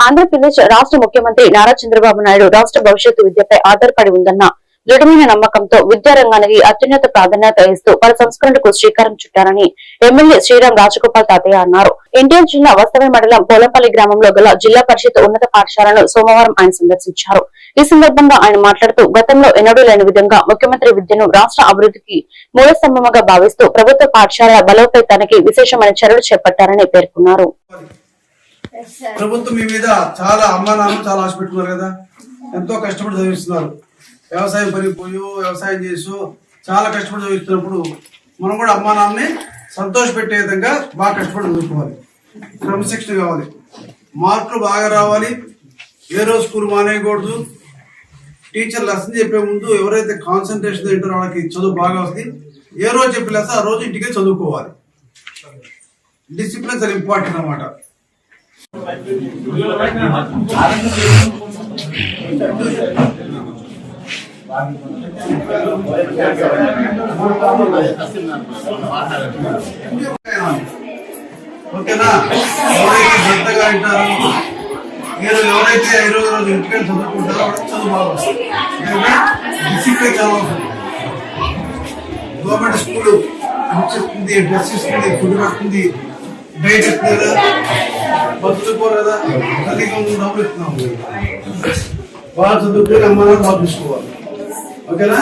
ఆంధ్రప్రదేశ్ రాష్ట్ర ముఖ్యమంత్రి నారా చంద్రబాబు నాయుడు రాష్ట్ర భవిష్యత్తు విద్యపై ఆధారపడి ఉందన్న దృఢమైన నమ్మకంతో విద్యారంగానికి అత్యున్నత ప్రాధాన్యత ఇస్తూ పలు సంస్కరణకు శ్రీకారం చుట్టారని ఎమ్మెల్యే శ్రీరామ్ రాజగోపాల్ తాతయ్య అన్నారు. ఎన్టీఆర్ జిల్లా వస్తవ మండలం పోలంపల్లి గ్రామంలో గల జిల్లా పరిషత్ ఉన్నత పాఠశాలను సోమవారం ఆయన సందర్శించారు. ఈ సందర్భంగా ఆయన మాట్లాడుతూ గతంలో ఎన్నడూ లేని విధంగా ముఖ్యమంత్రి విద్యను రాష్ట్ర అభివృద్ధికి మూలస్తంభముగా భావిస్తూ ప్రభుత్వ పాఠశాల బలోపేతానికి విశేషమైన చర్యలు చేపట్టారని పేర్కొన్నారు. ప్రభుత్వం మీ మీద చాలా అమ్మా నాన్న చాలా ఆశ పెట్టుకున్నారు కదా? ఎంతో కష్టపడి చదివిస్తున్నారు. వ్యవసాయం పనికి పోయో వ్యవసాయం చేసు చాలా కష్టపడి చదివిస్తున్నప్పుడు మనం కూడా అమ్మా నాన్నని సంతోష పెట్టే విధంగా బాగా కష్టపడి చదువుకోవాలి. క్రమశిక్షణ కావాలి. మార్కులు బాగా రావాలి. ఏ రోజు స్కూల్ మానేయకూడదు. టీచర్ లెసన్ చెప్పే ముందు ఎవరైతే కాన్సన్ట్రేషన్ తింటారో వాళ్ళకి చదువు బాగా వస్తుంది. ఏ రోజు చెప్పి లెసన్ ఆ రోజు ఇంటికి చదువుకోవాలి. డిసిప్లిన్ చాలా ఇంపార్టెంట్ అనమాట ఓకేనా? ఎవరైతే వింటారో మీరు ఎవరైతే ఈ రోజులు ఇంటికి చదువుకుంటారో చదువు బాగా డిసిప్లిన్ చాలా గవర్నమెంట్ స్కూల్ మంచి ఇస్తుంది డ్రెస్ ఇస్తుంది ఫుడ్ పెడుతుంది డైట్ ఇస్తుంది కదా బతులు పోరు డబ్బులు ఇస్తున్నాం బాగా చదువుకుని అమ్మ నాన్న బాగా చూసుకోవాలి ఓకేనా